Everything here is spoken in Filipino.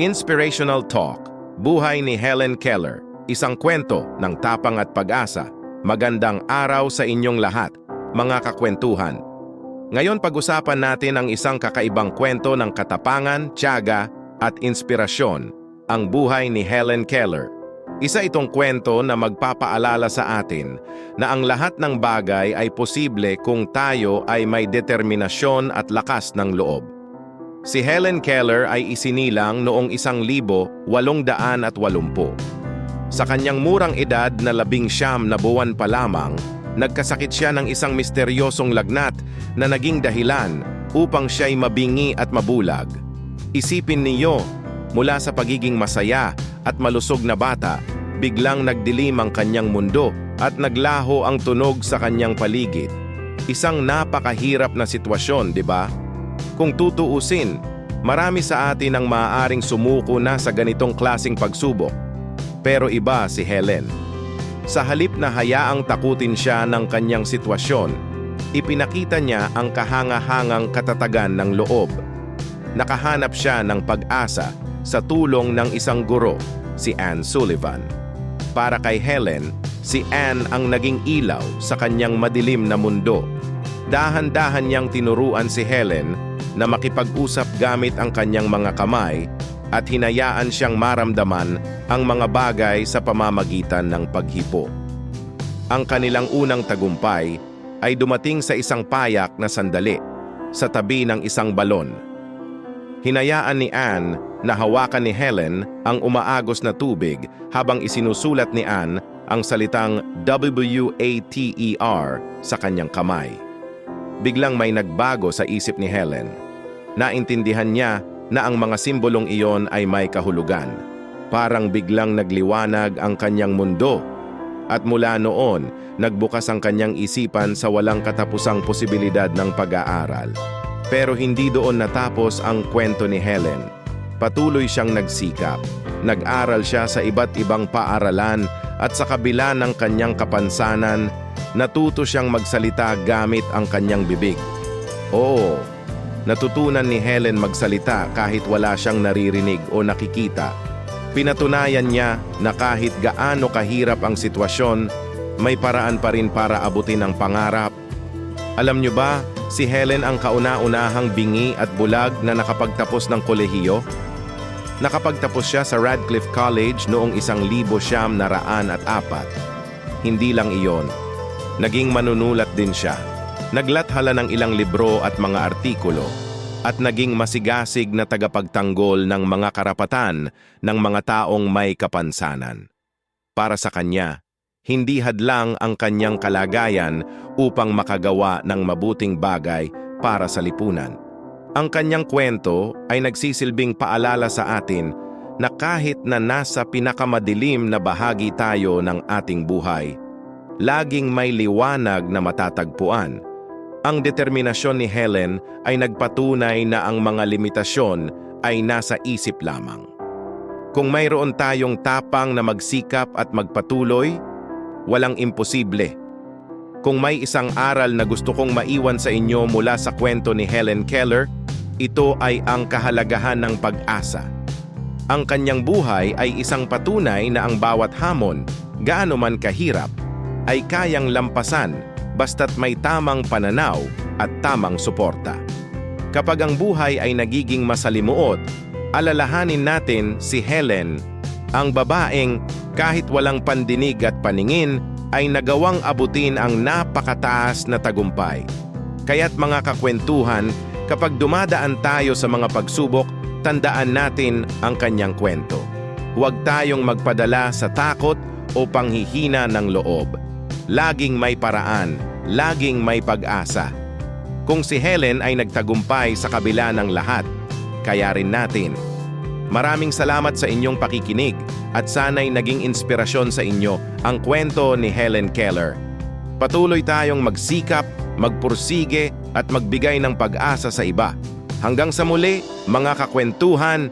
Inspirational Talk, Buhay ni Helen Keller, isang kwento ng tapang at pag-asa. Magandang araw sa inyong lahat, mga kakwentuhan. Ngayon pag-usapan natin ang isang kakaibang kwento ng katapangan, tiyaga at inspirasyon, ang buhay ni Helen Keller. Isa itong kwento na magpapaalala sa atin na ang lahat ng bagay ay posible kung tayo ay may determinasyon at lakas ng loob. Si Helen Keller ay isinilang noong isang libo walong daan at walumpo. Sa kanyang murang edad na labing siyam na buwan pa lamang, nagkasakit siya ng isang misteryosong lagnat na naging dahilan upang siya'y mabingi at mabulag. Isipin niyo, mula sa pagiging masaya at malusog na bata, biglang nagdilim ang kanyang mundo at naglaho ang tunog sa kanyang paligid. Isang napakahirap na sitwasyon, di ba? Kung tutuusin, marami sa atin ang maaaring sumuko na sa ganitong klasing pagsubok. Pero iba si Helen. Sa halip na hayaang takutin siya ng kanyang sitwasyon, ipinakita niya ang kahangahangang katatagan ng loob. Nakahanap siya ng pag-asa sa tulong ng isang guro, si Anne Sullivan. Para kay Helen, si Anne ang naging ilaw sa kanyang madilim na mundo. Dahan-dahan niyang tinuruan si Helen na makipag-usap gamit ang kanyang mga kamay at hinayaan siyang maramdaman ang mga bagay sa pamamagitan ng paghipo. Ang kanilang unang tagumpay ay dumating sa isang payak na sandali sa tabi ng isang balon. Hinayaan ni Anne na hawakan ni Helen ang umaagos na tubig habang isinusulat ni Anne ang salitang W-A-T-E-R sa kanyang kamay. Biglang may nagbago sa isip ni Helen. Naintindihan niya na ang mga simbolong iyon ay may kahulugan. Parang biglang nagliwanag ang kanyang mundo. At mula noon, nagbukas ang kanyang isipan sa walang katapusang posibilidad ng pag-aaral. Pero hindi doon natapos ang kwento ni Helen. Patuloy siyang nagsikap. Nag-aral siya sa iba't ibang paaralan at sa kabila ng kanyang kapansanan, natuto siyang magsalita gamit ang kanyang bibig. Oo, natutunan ni Helen magsalita kahit wala siyang naririnig o nakikita. Pinatunayan niya na kahit gaano kahirap ang sitwasyon, may paraan pa rin para abutin ang pangarap. Alam niyo ba, si Helen ang kauna-unahang bingi at bulag na nakapagtapos ng kolehiyo? Nakapagtapos siya sa Radcliffe College noong isang libo siyam na raan at apat. Hindi lang iyon. Naging manunulat din siya. Naglathala ng ilang libro at mga artikulo at naging masigasig na tagapagtanggol ng mga karapatan ng mga taong may kapansanan. Para sa kanya, hindi hadlang ang kanyang kalagayan upang makagawa ng mabuting bagay para sa lipunan. Ang kanyang kwento ay nagsisilbing paalala sa atin na kahit na nasa pinakamadilim na bahagi tayo ng ating buhay, laging may liwanag na matatagpuan. Ang determinasyon ni Helen ay nagpatunay na ang mga limitasyon ay nasa isip lamang. Kung mayroon tayong tapang na magsikap at magpatuloy, walang imposible. Kung may isang aral na gusto kong maiwan sa inyo mula sa kwento ni Helen Keller, ito ay ang kahalagahan ng pag-asa. Ang kanyang buhay ay isang patunay na ang bawat hamon, gaano man kahirap, ay kayang lampasan basta't may tamang pananaw at tamang suporta. Kapag ang buhay ay nagiging masalimuot, alalahanin natin si Helen, ang babaeng kahit walang pandinig at paningin ay nagawang abutin ang napakataas na tagumpay. Kaya't mga kakwentuhan, kapag dumadaan tayo sa mga pagsubok, tandaan natin ang kanyang kwento. Huwag tayong magpadala sa takot o panghihina ng loob. Laging may paraan, laging may pag-asa. Kung si Helen ay nagtagumpay sa kabila ng lahat, kaya rin natin. Maraming salamat sa inyong pakikinig at sana'y naging inspirasyon sa inyo ang kwento ni Helen Keller. Patuloy tayong magsikap, magpursige at magbigay ng pag-asa sa iba. Hanggang sa muli, mga kakwentuhan,